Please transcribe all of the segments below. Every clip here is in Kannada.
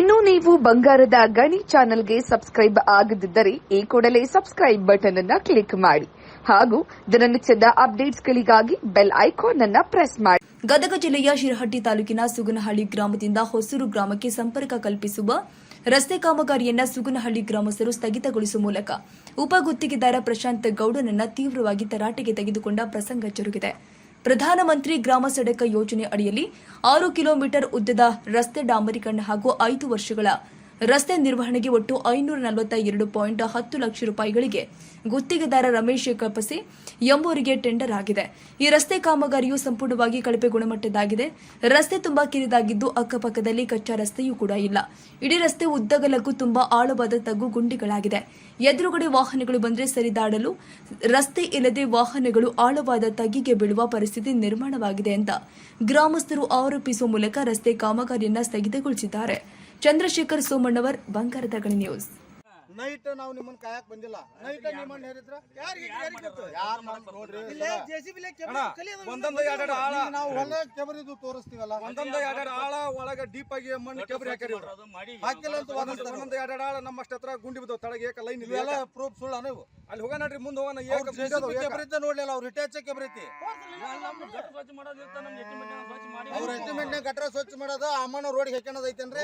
ಇನ್ನು ನೀವು ಬಂಗಾರದ ಗಣಿ ಚಾನೆಲ್ಗೆ ಸಬ್ಸ್ಕ್ರೈಬ್ ಆಗದಿದ್ದರೆ ಈ ಕೂಡಲೇ ಸಬ್ಸ್ಕ್ರೈಬ್ ಬಟನ್ ಅನ್ನ ಕ್ಲಿಕ್ ಮಾಡಿ ಹಾಗೂ ದಿನನಿತ್ಯದ ಅಪ್ಡೇಟ್ಸ್ಗಳಿಗಾಗಿ ಬೆಲ್ ಐಕಾನ್ ಅನ್ನ ಪ್ರೆಸ್ ಮಾಡಿ. ಗದಗ ಜಿಲ್ಲೆಯ ಶಿರಹಟ್ಟಿ ತಾಲೂಕಿನ ಸುಗನಹಳ್ಳಿ ಗ್ರಾಮದಿಂದ ಹೊಸೂರು ಗ್ರಾಮಕ್ಕೆ ಸಂಪರ್ಕ ಕಲ್ಪಿಸುವ ರಸ್ತೆ ಕಾಮಗಾರಿಯನ್ನ ಸುಗನಹಳ್ಳಿ ಗ್ರಾಮಸ್ಥರು ಸ್ಥಗಿತಗೊಳಿಸುವ ಮೂಲಕ ಉಪ ಗುತ್ತಿಗೆದಾರ ಪ್ರಶಾಂತ್ ಗೌಡನನ್ನ ತೀವ್ರವಾಗಿ ತರಾಟೆಗೆ ತೆಗೆದುಕೊಂಡ ಪ್ರಸಂಗ ಜರುಗಿದೆ ಪ್ರಧಾನಮಂತ್ರಿ ಗ್ರಾಮ ಸಡಕ ಯೋಜನೆ ಅಡಿಯಲ್ಲಿ ಆರು ಕಿಲೋಮೀಟರ್ ಉದ್ದದ ರಸ್ತೆ ಡಾಂಬರೀಕರಣ ಹಾಗೂ ಐದು ವರ್ಷಗಳ ರಸ್ತೆ ನಿರ್ವಹಣೆಗೆ ಒಟ್ಟು ಐನೂರ ನಲವತ್ತ ಎರಡು ಪಾಯಿಂಟ್ ಹತ್ತು ಲಕ್ಷ ರೂಪಾಯಿಗಳಿಗೆ ಗುತ್ತಿಗೆದಾರ ರಮೇಶ್ ಕಪಸೆ ಎಂಬುವರಿಗೆ ಟೆಂಡರ್ ಆಗಿದೆ. ಈ ರಸ್ತೆ ಕಾಮಗಾರಿಯು ಸಂಪೂರ್ಣವಾಗಿ ಕಳಪೆ ಗುಣಮಟ್ಟದ್ದಾಗಿದೆ. ರಸ್ತೆ ತುಂಬಾ ಕಿರಿದಾಗಿದ್ದು ಅಕ್ಕಪಕ್ಕದಲ್ಲಿ ಕಚ್ಚಾ ರಸ್ತೆಯೂ ಕೂಡ ಇಲ್ಲ. ಇಡೀ ರಸ್ತೆ ಉದ್ದಗಲಕ್ಕೂ ತುಂಬಾ ಆಳವಾದ ತಗ್ಗು ಗುಂಡಿಗಳಾಗಿದೆ. ಎದುರುಗಡೆ ವಾಹನಗಳು ಬಂದರೆ ಸರಿದಾಡಲು, ರಸ್ತೆ ಇಲ್ಲದೆ ವಾಹನಗಳು ಆಳವಾದ ತಗ್ಗಿಗೆ ಬೀಳುವ ಪರಿಸ್ಥಿತಿ ನಿರ್ಮಾಣವಾಗಿದೆ ಅಂತ ಗ್ರಾಮಸ್ಥರು ಆರೋಪಿಸುವ ಮೂಲಕ ರಸ್ತೆ ಕಾಮಗಾರಿಯನ್ನ ಸ್ಥಗಿತಗೊಳಿಸಿದ್ದಾರೆ. ಚಂದ್ರಶೇಖರ್ ಸೋಮಣ್ಣವರ್ ಬಂಗಾರದ ಗಣಿ ನ್ಯೂಸ್. ನೈಟ್ ನಾವು ನಿಮ್ಮನ್ನ ಕಾಯಕ್ ಬಂದಿಲ್ಲ. ನೈಟ್ ನಿಮ್ಮನ್ನ ನೋಡ್ರಿ. ಒಂದೊಂದು ಎರಡೆರಡು ಆಳ? ಈಗ ನಾವು ಹೊಲ ಕೆಬರಿದು ತೋರಿಸ್ತೀವಲ್ಲ? ಒಂದೊಂದು ಎರಡೆರಡು ಆಳ? ಒಳಗ ಡೀಪ್ ಆಗಿ ಮಣ್ಣು ಕೆಬರಿ ಹಾಕ್ಯಾರ ಹಾಕಿಲ್ಲ ಅಂತ ಒಂದೊಂದು ಒಂದೊಂದು ಎರಡೆರಡು ಆಳ? ನಮ್ಮಷ್ಟ ಹತ್ರ ಗುಂಡಿ ಬಿದ್ದವು ತಳಗೆ ಏಕ ಲೈನ್ ಇಲ್ಲ ಎಲ್ಲ ಪ್ರೂಫ್ ಸುಳ್ಳ ನೀವು? ಅಲ್ಲಿ ಹೋಗ ನಡ್ರಿ ಮುಂದೆ ಹೋಗೋಣ. ಕೆಬರಿತ ನೋಡ್ಲಿಲ್ಲ ಅವ್ರು ಇಟ್ಯಾಚ್ ಕೆಬರೈತಿ. ಅವ್ರ ಮಣ್ಣ ಗಟ್ರ ಸ್ವಚ್ಛ ಮಾಡೋದು ಅಮ್ಮನ ರೋಡ್ ಹಾಕೋಣದ ಐತೇನ್ರಿ?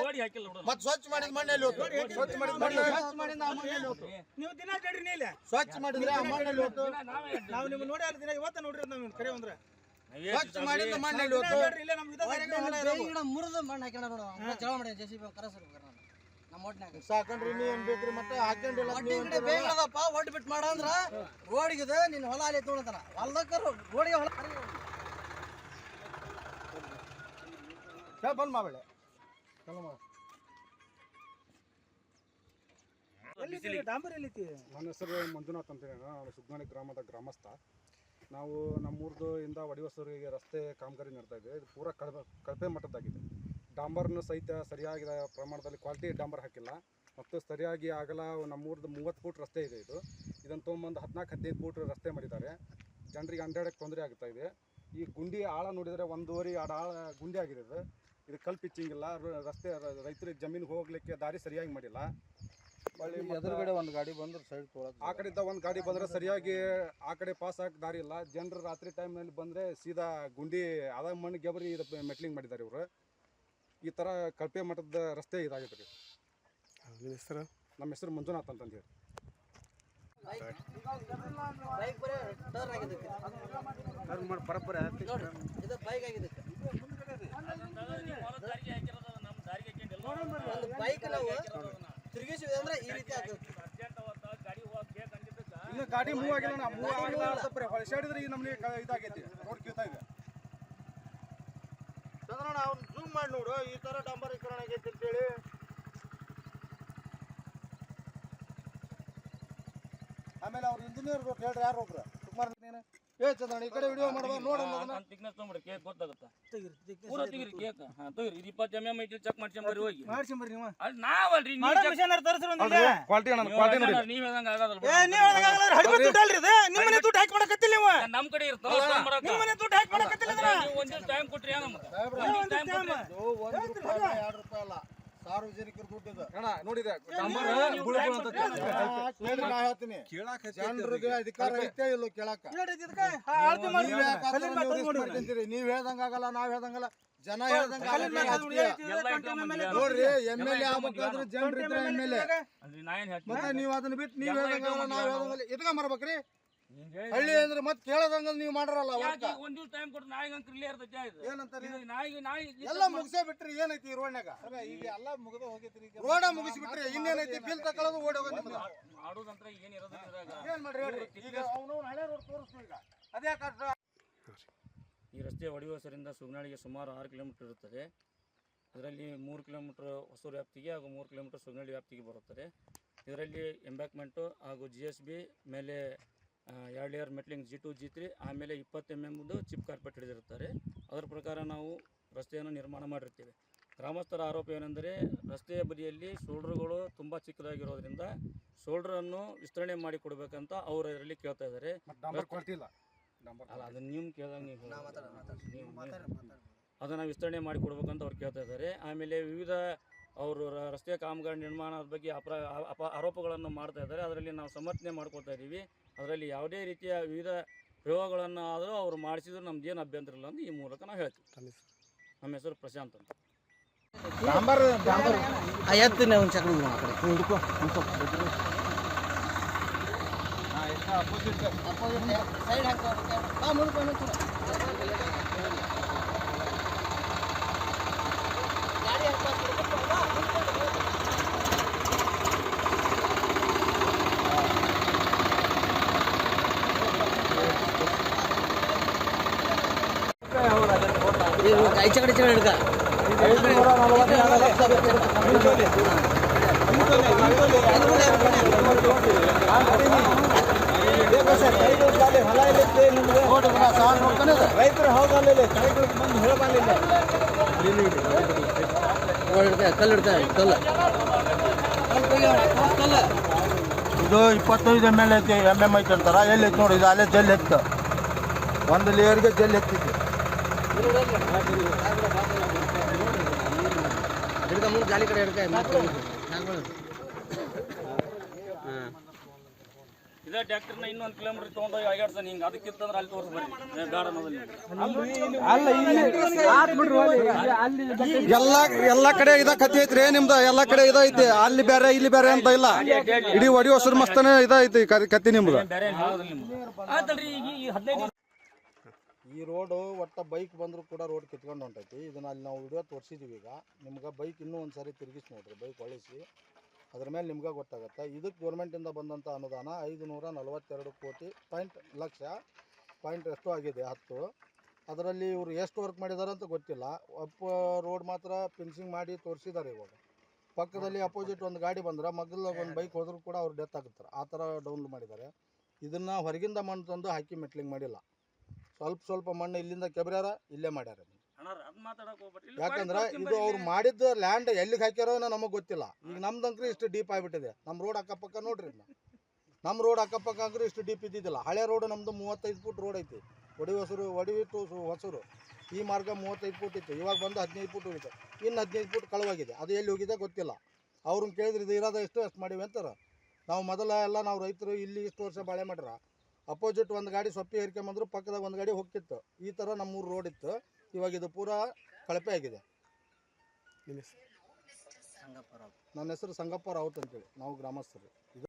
ಮತ್ ಸ್ವಚ್ಛ ಮಾಡಿದ ಮಣ್ಣೆ ಎಲ್ಲಿ ಹೋತು? ಸ್ವಚ್ಛ ಮಾಡಿದ ಮಣ್ಣೆ ಸ್ವಚ್ಛ ಮಾಡಿದ ಅಮ್ಮನ ಎಲ್ಲಿ ಹೋತು? ನೀವು ದಿನ ಅಡ್ಡಾಡ್ರಿ ನೀ ಇಲ್ಲ. ಸ್ವಚ್ಛ ಮಾಡಿದ್ರೆ ಅಮ್ಮನ ಎಲ್ಲಿ ಹೋತು? ನಾವು ನಿಮ್ಮ ನೋಡಿ ಅಲ್ಲ ದಿನ ಇವತ್ತ ನೋಡ್ರಿ ನಾವು ಕರೆ ಅಂದ್ರೆ. ಸ್ವಚ್ಛ ಮಾಡಿದ ಮಣ್ಣೆ ಎಲ್ಲಿ ಇಲ್ಲ ಹೊಲ ಮುರಿದು ಮಣ್ಣು ನೋಡು ಮಾಡಿ ಸಾಕಂಡ್ರಿ ನೀ ಏನ್ ಬೇಕ್ರಿ ಮತ್ತೆ ಹಾಕೊಂಡಿಲ್ಲ ಒಟ್ಟು ಬಿಟ್ಟು ಮಾಡ ರೋಡಿಗಿದೆ ನಿನ್ನ ಹೊಲ ಅಲ್ಲಿ ತೊಗೊಳತಾನ ಹೊಲಕ್ಕ ರೋಡಿಗೆ ಹೊಲ ಚಾ ಬಂದ್ ಮಾಡಬೇಡ ಚಲೋ ಮಾ ಡಾಂಬರ್ ಎಲ್ಲಿತಿ ನನ್ನ ಹೆಸರು ಮಂಜುನಾಥ್ ಅಂತೇಳಿ ನಾನು ಗ್ರಾಮದ ಗ್ರಾಮಸ್ಥ. ನಾವು ನಮ್ಮೂರ್ದು ಇಂದ ವಡಿವಸೂರಿಗೆ ರಸ್ತೆ ಕಾಮಗಾರಿ ನಡ್ತಾ ಇದೆ. ಇದು ಪೂರಾ ಕಳಪೆ ಕಳಪೆ ಮಟ್ಟದ್ದಾಗಿದೆ. ಡಾಂಬರ್ನು ಸಹಿತ ಸರಿಯಾದ ಪ್ರಮಾಣದಲ್ಲಿ ಕ್ವಾಲಿಟಿ ಡಾಂಬರ್ ಹಾಕಿಲ್ಲ. ಮತ್ತು ಸರಿಯಾಗಿ ಆಗಲ್ಲ ನಮ್ಮೂರ್ದು ಮೂವತ್ತು ಫೂಟ್ ರಸ್ತೆ ಇದೆ ಇದು. ಇದನ್ನು ತೊಗೊಂಬಂದು ಹದಿನಾಲ್ಕು ಹದಿನೈದು ಫೂಟ್ ರಸ್ತೆ ಮಾಡಿದ್ದಾರೆ. ಜನರಿಗೆ ಅಡ್ಡಾಡಕ್ಕೆ ತೊಂದರೆ ಆಗ್ತಾ ಇದೆ. ಈ ಗುಂಡಿ ಆಳ ನೋಡಿದರೆ ಒಂದೂವರೆ ಎರಡು ಆಳ ಗುಂಡಿ ಆಗಿದೆ ಇದು. ಇದು ಕಲ್ ಪಿಚ್ಚಿಂಗಿಲ್ಲ ರ- ರಸ್ತೆ ರೈತರಿಗೆ ಜಮೀನಿಗೆ ಹೋಗ್ಲಿಕ್ಕೆ ದಾರಿ ಸರಿಯಾಗಿ ಮಾಡಿಲ್ಲ. ಹೊಳ್ಳಿ ಎದುರುಗಡೆ ಒಂದು ಗಾಡಿ ಬಂದ್ರೆ ಸೈಡ್ ಆ ಕಡೆಯಿಂದ ಒಂದು ಗಾಡಿ ಬಂದ್ರೆ ಸರಿಯಾಗಿ ಆ ಕಡೆ ಪಾಸ್ ಆಗಕ್ಕೆ ದಾರಿ ಇಲ್ಲ. ಜನರು ರಾತ್ರಿ ಟೈಮ್ನಲ್ಲಿ ಬಂದರೆ ಸೀದಾ ಗುಂಡಿ ಅದ ಮಣ್ಣು ಗೆಬರಿ ಇದು ಮೆಟ್ಲಿಂಗ್ ಮಾಡಿದ್ದಾರೆ ಇವರು. ಈ ಥರ ಕಳಪೆ ಮಠದ ರಸ್ತೆ ಇದಾಗಿದೆ ರೀ. ನಮ್ಮ ಹೆಸರು ಮಂಜುನಾಥ್ ಅಂತ ಹೇಳಿ. ಬೈಕ್ ಬರೀ ಟರ್ನ್ ಆಗಿದೆ ನೋಡ್ರಿ ಇದು ಬೈಕ್ ಆಗಿದೆ ಒಂದು ಬೈಕ್ ನಾವು ತಿರುಗಿಸಿವಿ ಅಂದ್ರೆ ಈ ರೀತಿ ಆಗ್ತದೆ. ಇನ್ನು ಗಾಡಿ ಮೂವ್ ಆಗಿಲ್ಲ ಮೂವ್ ಆಗಿಲ್ಲ ಅಂತಪ್ಪ ಹೊಳಸಾಡಿದ್ರೆ ಈ ನಮ್ಗೆ ಇದಾಗೈತಿ ರೋಡ್ ಕಿಳ್ತಾ ಇದೆ. ಚಂದ್ರಣ್ಣ ಅವ್ನು ಜೂಮ್ ಮಾಡಿ ನೋಡು ಈ ತರ ಡಾಂಬರೀಕರಣ ಆಗೈತಿ ಅಂತೇಳಿ ಆಮೇಲೆ ಅವ್ರ ಇಂಜಿನಿಯರ್ ಹೇಳ್ರಿ ಯಾರು ಒಬ್ರು? ಚಂದ್ರಣ್ಣ ಈ ಕಡೆ ವಿಡಿಯೋ ಮಾಡುವ ನೋಡ ತೆಗೀರಿ, ತೆಗೀರಿ. ಪೂರ ತೆಗೀರಿ ಕೇಕ್ ಹಾ ತಗೋರಿ. ಇದು ಇಪ್ಪತ್ತು ಎಂ ಎಂ ಐತಿ ಚೆಕ್ ಮಾಡ್ಸ್ಕೊಂಬರ್ರಿ ಹೋಗಿ. ಮಾಡ್ಸ್ಕೊಂಬರ್ರಿ ನೀವು. ಅಲ್ಲಿ ನಾವಲ್ರಿ ನೀವ್ ಮಾಡೋ check- ಮಿಷನರ್ ತರಿಸ್ರಿ ಒಂದಿಲ್ಲ ಕ್ವಾಲಿಟಿ ಅಣ್ಣ ನೀವ್ ಕ್ವಾಲಿಟಿ ನೋಡಿ. ಹೇಳ್ದಂಗ್ ನೀವ್ ಹೇಳ್ದಂಗ್ ಆಗದಲ್ಲ ಏ ನೀವ್ ಹೇಳ್ದಂಗಾಗಲ್ಲ, ಹಡಿಮೆ ದುಡ್ಡು ಅಲ್ರಿ. ಇದು. ನಿಮ್ಮನೆ ದುಡ್ಡು ಹಾಕಿ ಮಾಡಕತ್ತಿಲ್ಲ ನೀವು. ನಮ್ ಕಡೆ ಇರ್ತಲ್ಲ ನಿಮ್ಮನೆ ದುಡ್ಡು ಹಾಕಿ ಮಾಡಕತ್ತಿಲ್ಲ ಇದ್ರ ನೀವು ಒಂದ್ ಟೈಮ್ ಕೊಟ್ರಿ ನಮ್ಗೆ ಒಂದ್ ಒಂದ್ ಟೈಮ್ time. ಕೊಟ್ರಿ. ಇದು ಒಂದು ರೂಪಾಯಿ ಅಲ್ಲ, ಎರಡು ರೂಪಾಯಿ ಅಲ್ಲ ಸಾರ್ವಜನಿಕರ ದುಡ್ಡು ಅಣ್ಣ ನೋಡಿದೆ ಡಂಬರ್ ಬುಳ ಬುಳ ಅಂತ ಕೇಳ್ರಿ, ನಾ ಹೇಳ್ತೀನಿ. ಜನರಿಗೆ ಅಧಿಕಾರ ಐತೆ ಇಲ್ಲೋ ಕೇಳಾಕ? ನೀವ್ ಯಾಕ್ ಆ ಥರ ನೀವು risk ನೋಡಿ. ಮಾಡ್ಕೊಂತೀರಿ? ನೀವ್ ಹೇಳ್ದಂಗಾಗಲ್ಲ ನಾವ್ ಹೇಳ್ದಂಗಲ್ಲ ಜನ ಹೇಳ್ದಂಗ ನೋಡ್ರಿ ಎಂ ಎಲ್ ಎ ಆಗ್ಬೇಕಾದ್ರೆ ಜನರು ಎಂ ಎಲ್ ಎ. ಮತ್ತೆ ನೀವ್ ಅದನ್ನ ಬಿಟ್ಟು ನೀವ್ ಎಲ್ಲ ನಾವ್. ಹೇಳ್ದಂಗಲ್ಲ ಹೇಳಿ- ಹಳ್ಳಿ ಅಂದ್ರೆ ಮತ್ತೆ ಕೇಳದಂಗ ನೀವ್ ಮಾಡ್ರಲ್ಲ ಯಾಕೆ? ಈಗ ಒಂದ್ ದಿವ್ಸ ಟೈಮ್ ಕೊಟ್ಟು ನಾಯಿಗೆ ಅಂತ ಇಲ್ಲೇ ಇರ್ತೈತೆ ಇದು. ಏನಂತಾರಿ? ಇದು ನಾಯಿಗೆ ನಾಯಿ ಎಲ್ಲ ಮುಗಿಸೇ ಬಿಟ್ರಿ ಏನೈತಿ ಈ ರೋಡ್ನಾಗ ಈಗ ಎಲ್ಲ ಮುಗಿದ ಹೋಗೈತ್ರಿ ರೋಡ ಮುಗಿಸಿ ಬಿಟ್ರಿ ಇನ್ನೇನೈತಿ? ಬಿಲ್ ತಕೊಳ್ಳೋದು ಓಡಿ ಹೋಗೋದು ನಿಮ್ದು. ಮಾಡೋದಂತ್ರ ಏನ್ ಇರೋದಿಲ್ಲ ಇದ್ರಾಗ. ಏನ್ ಮಾಡ್ರಿ ಹೇಳ್ರಿ? ಈಗ ಅವ್ನು ಹಳೆ ರೋಡ್ ತೋರಿಸ್ತು ಈಗ. ಅದೇ ಕಷ್ಟ ಈ ರಸ್ತೆ ಒಡಿವಸರಿಂದ ಸುಗ್ನಾಳಿಗೆ ಸುಮಾರು ಆರು ಕಿಲೋಮೀಟರ್ ಇರುತ್ತದೆ. ಇದರಲ್ಲಿ ಮೂರು ಕಿಲೋಮೀಟರ್ ಹೊಸೂರು ವ್ಯಾಪ್ತಿಗೆ ಹಾಗೂ ಮೂರು ಕಿಲೋಮೀಟರ್ ಸುಗ್ನಾಳಿ ವ್ಯಾಪ್ತಿಗೆ ಬರುತ್ತದೆ. ಇದರಲ್ಲಿ ಎಂಬ್ಯಾಕ್ಮೆಂಟು ಹಾಗೂ ಜಿ ಎಸ್ ಬಿ ಮೇಲೆ ಎರಡು layer metalling G two G three ಆಮೇಲೆ ಇಪ್ಪತ್ತು ಎಂ ಎಮ್ದು ಚಿಪ್ ಕಾರ್ಪೆಟ್ ಹಿಡಿದಿರುತ್ತಾರೆ. ಅದರ ಪ್ರಕಾರ ನಾವು ರಸ್ತೆಯನ್ನು ನಿರ್ಮಾಣ ಮಾಡಿರ್ತೇವೆ ಗ್ರಾಮಸ್ಥರ ಆರೋಪ ಏನೆಂದರೆ ರಸ್ತೆಯ ಬದಿಯಲ್ಲಿ ಶೋಲ್ಡರ್ಗಳು ತುಂಬ ಚಿಕ್ಕದಾಗಿರೋದ್ರಿಂದ ಶೋಲ್ಡರನ್ನು ವಿಸ್ತರಣೆ ಮಾಡಿ ಕೊಡಬೇಕಂತ ಅವರು ಇದರಲ್ಲಿ ಕೇಳ್ತಾ ಇದ್ದಾರೆ. ಅಲ್ಲ ಅದನ್ನ ನೀವು ಕೇಳಿದಾಗ ನೀವು ಅದನ್ನು ವಿಸ್ತರಣೆ ಮಾಡಿ ಕೊಡ್ಬೇಕಂತ ಅವ್ರು ಕೇಳ್ತಾ ಇದ್ದಾರೆ. ಆಮೇಲೆ ವಿವಿಧ ಅವರು ರಸ್ತೆ ಕಾಮಗಾರಿ ನಿರ್ಮಾಣದ ಬಗ್ಗೆ ಅಪರ ಅಪ ಆರೋಪಗಳನ್ನು ಮಾಡ್ತಾ ಇದ್ದಾರೆ. ಅದರಲ್ಲಿ ನಾವು ಸಮರ್ಥನೆ ಮಾಡ್ಕೊತಾ ಇದ್ದೀವಿ. ಅದರಲ್ಲಿ ಯಾವುದೇ ರೀತಿಯ ವಿವಿಧ ಪ್ರಯೋಗಗಳನ್ನು ಆದರೂ ಅವರು ಮಾಡಿಸಿದ್ರು ನಮ್ದು ಏನು ಅಭ್ಯಂತರ ಇಲ್ಲ ಅಂತ ಈ ಮೂಲಕ ನಾವು ಹೇಳ್ತೀವಿ. ನಮ್ಮ ಹೆಸರು ಪ್ರಶಾಂತ್ ಅಂತ. ಸೈಡ್ ಹಾಕೋ ಬಾ ಮುಂದಕ್ಕೆ ಬಾ, ಮುಂದಕ್ಕೆ ಬಾ. ಗಾಡಿ ಹಾಕೋ, ಬಾ, ಮುಂದಕ್ಕೆ ಬಾ. ಇದು ಕೈ ಚಕಡಿ ಚಕಡಿ ಹಿಡ್ಕ ರೈತರು ಹೋಗಲ್ಲ ಬಂದು ಹೇಳಬಲ್ಲ ಕಲ್ಲು ಇದು ಇಪ್ಪತ್ತೈದು ಎಂ ಎಲ್ ಐತಿ ಎಂ ಎಂ ಐತಿ ಅಂತಾರ ಎಲ್ಲಿ ನೋಡಿ, ಇದು ಅಲ್ಲೇ ಜಲ್ಲಿ ಎತ್ತ. ಒಂದು ಲೇಯರ್ಗೆ ಜಲ್ಲಿ ಎತ್ತಿತ್ತು ಹಿಡ್ಕ ಮುಂದೆ ಜಾಲಿ ಕಡೆ ಹಿಡ್ಕ ಮತ್ತೆ ಇದೇ ಟ್ಯಾಕ್ಟರ್ನ ಇನ್ನೊಂದು ಕಿಲೋಮೀಟರ್ ತೊಗೊಂಡೋಗಿ ಅಗಾಡ್ತಾನೆ ಹಿಂಗೆ. ಅದಕ್ಕಿತ್ತಂದ್ರೆ ಅಲ್ಲಿ ತೋರಿಸಿ ಬರ್ರಿ ಗಾರ್ಡನ್ ಎಲ್ಲಾ ಎಲ್ಲಾ ಕಡೆ ಇದ ಕತಿ ಐತ್ರಿ ನಿಮ್ದು ಎಲ್ಲಾ ಕಡೆ ಇದೈತಿ ಅಲ್ಲಿ ಬೇರೆ ಇಲ್ಲಿ ಬೇರೆ ಅಂತ ಇಲ್ಲ. ಇಡೀ ಒಡಿ ಹೊಸರು ಮಸ್ತನೇ ಇದ ಐತಿ ಕ- ಕತಿ ನಿಮ್ದು ಬೇರೆ ಏನು ಹೇಳೋದಿಲ್ಲ ನಿಮ್ಗೆ ಆಯ್ತಲ್ರಿ ಈಗ ಈ ರೋಡು ಒಟ್ಟು ಬೈಕ್ ಬಂದರೂ ಕೂಡ ರೋಡ್ ಕಿತ್ಕೊಂಡು ಹೊಂಟೈತಿ. ಇದನ್ನು ಅಲ್ಲಿ ನಾವು ವಿಡಿಯೋ ತೋರಿಸಿದೀವಿ ಈಗ. ನಿಮ್ಗೆ ಬೈಕ್ ಇನ್ನೂ ಒಂದು ಸಾರಿ ತಿರುಗಿಸಿ ನೋಡ್ರಿ ಬೈಕ್ ಹೊಳಿಸಿ. ಅದ್ರ ಮೇಲೆ ನಿಮ್ಗೆ ಗೊತ್ತಾಗುತ್ತೆ. ಇದಕ್ಕೆ ಗೌರ್ಮೆಂಟಿಂದ ಬಂದಂಥ ಅನುದಾನ ಐದು ನೂರ ನಲವತ್ತೆರಡು ಕೋಟಿ ಪಾಯಿಂಟ್ ಲಕ್ಷ ಪಾಯಿಂಟ್ ಎಷ್ಟು ಆಗಿದೆ, ಹತ್ತು. ಅದರಲ್ಲಿ ಇವರು ಎಷ್ಟು ವರ್ಕ್ ಮಾಡಿದ್ದಾರೆ ಅಂತ ಗೊತ್ತಿಲ್ಲ. ಅಪ್ಪ ರೋಡ್ ಮಾತ್ರ ಫಿನಿಶಿಂಗ್ ಮಾಡಿ ತೋರಿಸಿದ್ದಾರೆ ಇವಾಗ. ಪಕ್ಕದಲ್ಲಿ ಅಪೋಸಿಟ್ ಒಂದು ಗಾಡಿ ಬಂದ್ರೆ ಮಗ್ಲ ಒಂದು ಬೈಕ್ ಹೋದ್ರೂ ಕೂಡ ಅವ್ರು ಡೆತ್ ಆಗುತ್ತಾರೆ ಆ ಥರ ಡೌನ್ ಮಾಡಿದ್ದಾರೆ ಇದನ್ನು ಹೊರಗಿಂದ ಮಣ್ಣು ತಂದು ಹಾಕಿ ಮೆಟ್ಲಿಂಗ್ ಮಾಡಿಲ್ಲ. ಸ್ವಲ್ಪ ಸ್ವಲ್ಪ ಮಣ್ಣು ಇಲ್ಲಿಂದ ಕೆಬ್ರ್ಯಾರ ಇಲ್ಲೇ ಮಾಡ್ಯಾರ ಯಾಕಂದ್ರ ಇದು ಅವ್ರು ಮಾಡಿದ ಲ್ಯಾಂಡ್ ಎಲ್ಲಿಗೆ ಹಾಕ್ಯಾರೋ ನಮಗೆ ಗೊತ್ತಿಲ್ಲ. ಈಗ ನಮ್ದಂಕ್ರಿ ಇಷ್ಟು ಡೀಪ್ ಆಗಿಬಿಟ್ಟಿದೆ. ನಮ್ಮ ರೋಡ್ ಅಕ್ಕಪಕ್ಕ ನೋಡ್ರಿ ನಮ್ಮ ರೋಡ್ ಅಕ್ಕಪಕ್ಕ ಅಂದ್ರೆ ಇಷ್ಟು ಡೀಪ್ ಇದ್ದಿದ್ದಿಲ್ಲ. ಹಳೆ ರೋಡ್ ನಮ್ದು ಮೂವತ್ತೈದು ಫುಟ್ ರೋಡ್ ಐತಿ. ಒಡಿ ಹೊಸರು ಒಡಿವಿಟ್ಟು ಹೊಸರು. ಈ ಮಾರ್ಗ ಮೂವತ್ತೈದು ಫುಟ್ ಇತ್ತು. ಇವಾಗ ಬಂದು ಹದಿನೈದು ಫುಟ್ ಹೋಗಿದೆ. ಇನ್ನು ಹದಿನೈದು ಫುಟ್ ಕಳವಾಗಿದೆ. ಅದು ಎಲ್ಲಿ ಹೋಗಿದೆ ಗೊತ್ತಿಲ್ಲ. ಅವ್ರನ್ನ ಕೇಳಿದ್ರೆ ಇದು ಇರೋದ ಎಷ್ಟು ಅಷ್ಟು ಮಾಡಿವೆ ಅಂತಾರೆ. ನಾವು ಮೊದಲ ಎಲ್ಲ ನಾವು ರೈತರು ಇಲ್ಲಿ ಇಷ್ಟು ವರ್ಷ ಬಾಳೆ ಮಾಡ್ರ ಅಪೋಸಿಟ್ ಒಂದು ಗಾಡಿ ಸೊಪ್ಪಿ ಹೇರ್ಕೊಂಬಂದ್ರು ಪಕ್ಕದಾಗ ಒಂದು ಗಾಡಿ ಹೋಗ್ತಿತ್ತು. ಈ ಥರ ನಮ್ಮೂರು ರೋಡ್ ಇತ್ತು. ಇವಾಗ ಇದು ಪೂರಾ ಕಳಪೆ ಆಗಿದೆ. ನನ್ನ ಹೆಸರು ಸಂಗಪ್ಪ ರಾವತ್ ಅಂತೇಳಿ. ನಾವು ಗ್ರಾಮಸ್ಥರು.